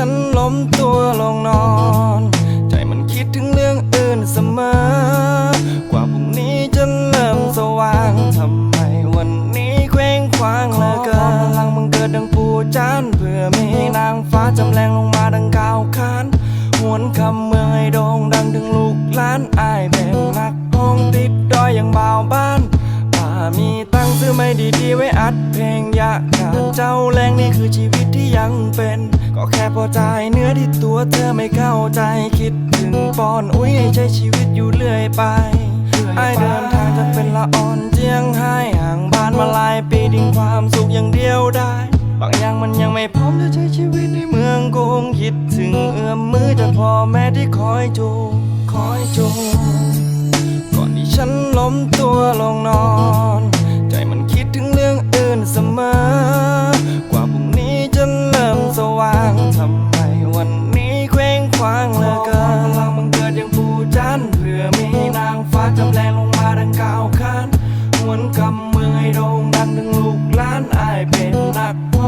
ฉันล้มตัวลงนอน ใจมันคิดถึงเรื่องอื่นเสมอ กว่าพรุ่งนี้จะเริ่มสว่างทำไมวันนี้เคว้งคว้างเหลือเกินพลังมึงเกิดดังปูจานเพื่อมีนางฟ้าจำแรงลงมาดังกาวคานหวนคำเมืองให้โด่งดังถึงลูกหลานอายเป็นนักห้องติดดอยอย่างเบาบ้า ว้ดีๆ ไว้อัดเพลงยากการเจ้าแรงนี่คือชีวิตที่ยังเป็น ก็แค่พอใจเนื้อที่ตัวเธอไม่เข้าใจคิดถึงปอนอุ้ยใช้ชีวิตอยู่เรื่อยไปไอเดินทางจะเป็นละอ่อนเจียงไห้ห่างบ้านมาหลายปีดิ้งความสุขอย่างเดียวได้ บางอย่างมันยังไม่พร้อมจะใช้ชีวิตในเมืองกรุงคิดถึงเอื้อมมือจากพ่อแม่ที่คอยจูคอยจูก่อนที่ฉันล้มตัวลงนอน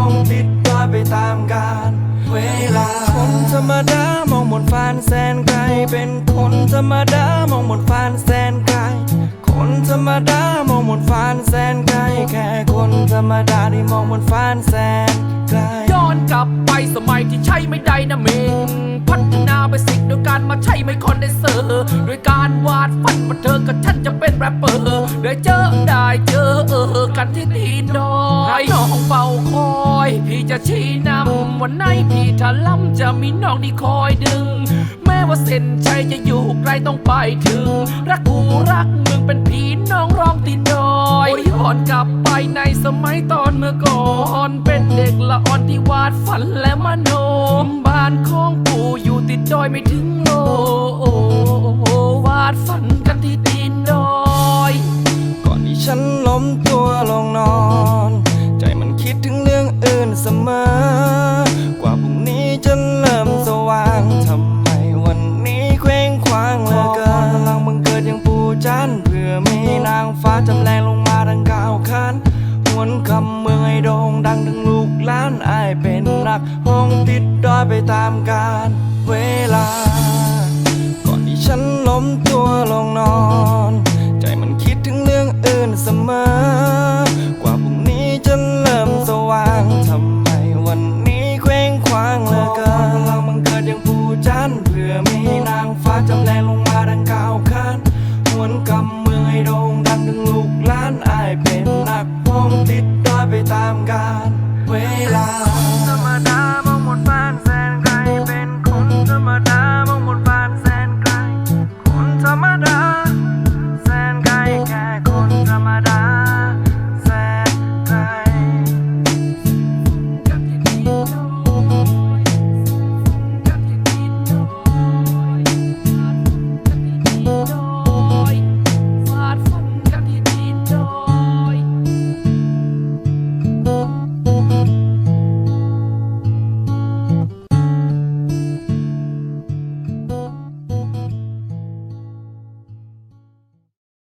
องติดดอยไปตามกาลเวลาคนธรรมดามองบนฟ้านแสนไกล เป็นคนธรรมดามองบนฟ้านแสนไกล คนธรรมดามองบนฟ้านแสนไกล แค่คนธรรมดาที่มองบนฟ้านแสนไกล ย้อนกลับไปสมัยที่ใช่ไม่ได้นะเมงพัฒนาไปสิ่งโดยการมาใช้ไม่คอนเดนเซอร์โดยการวาดฝันว่าเธอกับฉันจะเป็นแรปเปอร์ได้เจอได้เจอเออกันที่ตีนดอยน้องเฝ้าคอ ยพี่จะชี้นำวันไหนพี่ถ้าล้ำจะมีน้องที่คอยดึง แม้ว่าเส้นชัยจะอยู่ไกลต้องไปถึง รักกูรักมึงเป็นพี่น้องร้องตีนดอยย้อนกลับไปในสมัยตอนเมื่อก่อน เป็นเด็กละอ่อนที่วาดฝันและมโนมบ้านของปู่อยู่ติดดอยไม่ถึงโลวาดฝันกันที่ตีนดอย ก่อนที่ฉันล้มตัวลงนอน มอกว่าพรุ่งนี้จะเริ่มสว่างทำไมวันนี้เคว้งคว้างเหลือเกินพลังบังเกิดอย่างปูจันเพื่อมีนางฟ้าจำแรงลงมาดังก้าวคันหวนคำเมืองให้โด่งดังถึงลูกล้านอายเป็นนักห้องติดดอยไปตามกัน